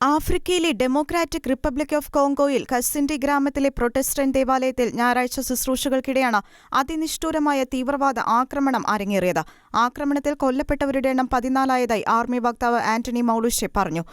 ആഫ്രിക്കയിലെ democratic republic of കോങ്കോയിൽ Kasindi ഗ്രാമത്തിലെ പ്രൊട്ടസ്റ്റന്റ് ദേവാലയത്തിൽ ഞായറാഴ്ച ശുശ്രൂഷകൾക്കിടെയാണ് അതിനിഷ്ഠൂരമായ തീവ്രവാദ ആക്രമണം അരങ്ങേറിയത്. ആക്രമണത്തിൽ കൊല്ലപ്പെട്ടവരുടെ എണ്ണം പതിനാലായതായി ആർമി വക്താവ് ആന്റണി മൗളുഷെ പറഞ്ഞു.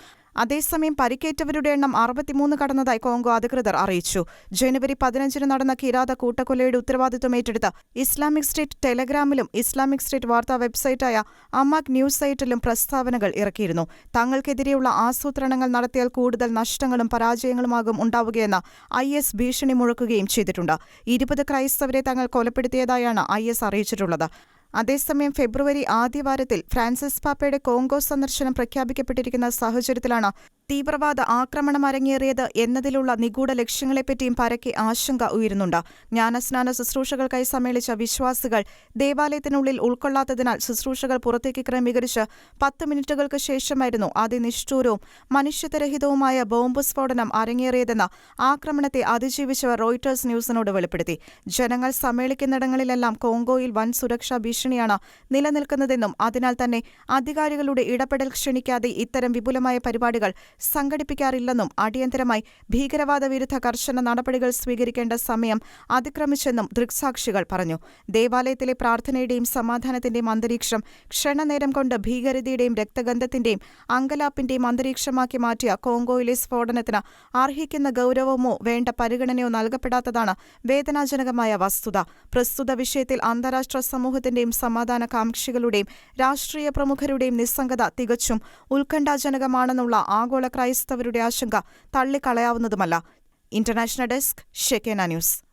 അതേസമയം പരിക്കേറ്റവരുടെ എണ്ണം അറുപത്തിമൂന്ന് കടന്നതായി കോങ്കോ അധികൃതർ അറിയിച്ചു. ജനുവരി പതിനഞ്ചിന് നടന്ന കിരാത കൂട്ടക്കൊലയുടെ ഉത്തരവാദിത്വം ഏറ്റെടുത്ത ഇസ്ലാമിക് സ്റ്റേറ്റ് ടെലഗ്രാമിലും ഇസ്ലാമിക് സ്റ്റേറ്റ് വാർത്താ വെബ്സൈറ്റായ അമാക് ന്യൂസ് സൈറ്റിലും പ്രസ്താവനകൾ ഇറക്കിയിരുന്നു. തങ്ങൾക്കെതിരെയുള്ള ആസൂത്രണങ്ങൾ നടത്തിയാൽ കൂടുതൽ നഷ്ടങ്ങളും പരാജയങ്ങളുമാകും ഉണ്ടാവുകയെന്ന് ഐ എസ് ഭീഷണി മുഴക്കുകയും ചെയ്തിട്ടുണ്ട്. ഇരുപത് ക്രൈസ്തവരെ തങ്ങൾ കൊലപ്പെടുത്തിയതായാണ് ഐ എസ് അറിയിച്ചിട്ടുള്ളത്. അതേസമയം ഫെബ്രുവരി ആദ്യവാരത്തിൽ ഫ്രാൻസിസ് പാപ്പയുടെ കോങ്കോ സന്ദർശനം പ്രഖ്യാപിക്കപ്പെട്ടിരിക്കുന്ന സാഹചര്യത്തിലാണ് തീവ്രവാദ ആക്രമണം അരങ്ങേറിയത് എന്നതിലുള്ള നിഗൂഢ ലക്ഷ്യങ്ങളെപ്പറ്റിയും പരക്കെ ആശങ്ക ഉയരുന്നുണ്ട്. ജ്ഞാനസ്നാന ശുശ്രൂഷകൾക്കായി സമ്മേളിച്ച വിശ്വാസികൾ ദേവാലയത്തിനുള്ളിൽ ഉൾക്കൊള്ളാത്തതിനാൽ ശുശ്രൂഷകൾ പുറത്തേക്ക് ക്രമീകരിച്ച് പത്ത് മിനിറ്റുകൾക്ക് ശേഷമായിരുന്നു അതിനിഷ്ഠൂരവും മനുഷ്യത്വരഹിതവുമായ ബോംബ് സ്ഫോടനം അരങ്ങേറിയതെന്ന് ആക്രമണത്തെ അതിജീവിച്ചവർ റോയിട്ടേഴ്സ് ന്യൂസിനോട് വെളിപ്പെടുത്തി. ജനങ്ങൾ സമ്മേളിക്കുന്നിടങ്ങളിലെല്ലാം കോങ്കോയിൽ വൻ സുരക്ഷാ ഭീഷണിയാണ് നിലനിൽക്കുന്നതെന്നും അതിനാൽ തന്നെ അധികാരികളുടെ ഇടപെടൽ ക്ഷണിക്കാതെ ഇത്തരം വിപുലമായ പരിപാടികൾ സംഘടിപ്പിക്കാറില്ലെന്നും അടിയന്തരമായി ഭീകരവാദ വിരുദ്ധ കർശന നടപടികൾ സ്വീകരിക്കേണ്ട സമയം അതിക്രമിച്ചെന്നും ദൃക്സാക്ഷികൾ പറഞ്ഞു. ദേവാലയത്തിലെ പ്രാർത്ഥനയുടെയും സമാധാനത്തിന്റെയും അന്തരീക്ഷം ക്ഷണനേരം കൊണ്ട് ഭീകരതയുടെയും രക്തഗന്ധത്തിന്റെയും അങ്കലാപ്പിന്റെയും അന്തരീക്ഷമാക്കി മാറ്റിയ കോങ്കോയിലെ സ്ഫോടനത്തിന് അർഹിക്കുന്ന ഗൌരവമോ വേണ്ട പരിഗണനയോ നൽകപ്പെടാത്തതാണ് വേദനാജനകമായ വസ്തുത. പ്രസ്തുത വിഷയത്തിൽ അന്താരാഷ്ട്ര സമൂഹത്തിന്റെയും സമാധാന കാംക്ഷികളുടെയും രാഷ്ട്രീയ പ്രമുഖരുടെയും നിസ്സംഗത തികച്ചും ഉത്കണ്ഠാജനകമാണെന്നുള്ള ആഗോള ക്രൈസ്തവരുടെ ആശങ്ക തള്ളിക്കളയാവുന്നതുമല്ല. International desk Shekinah news.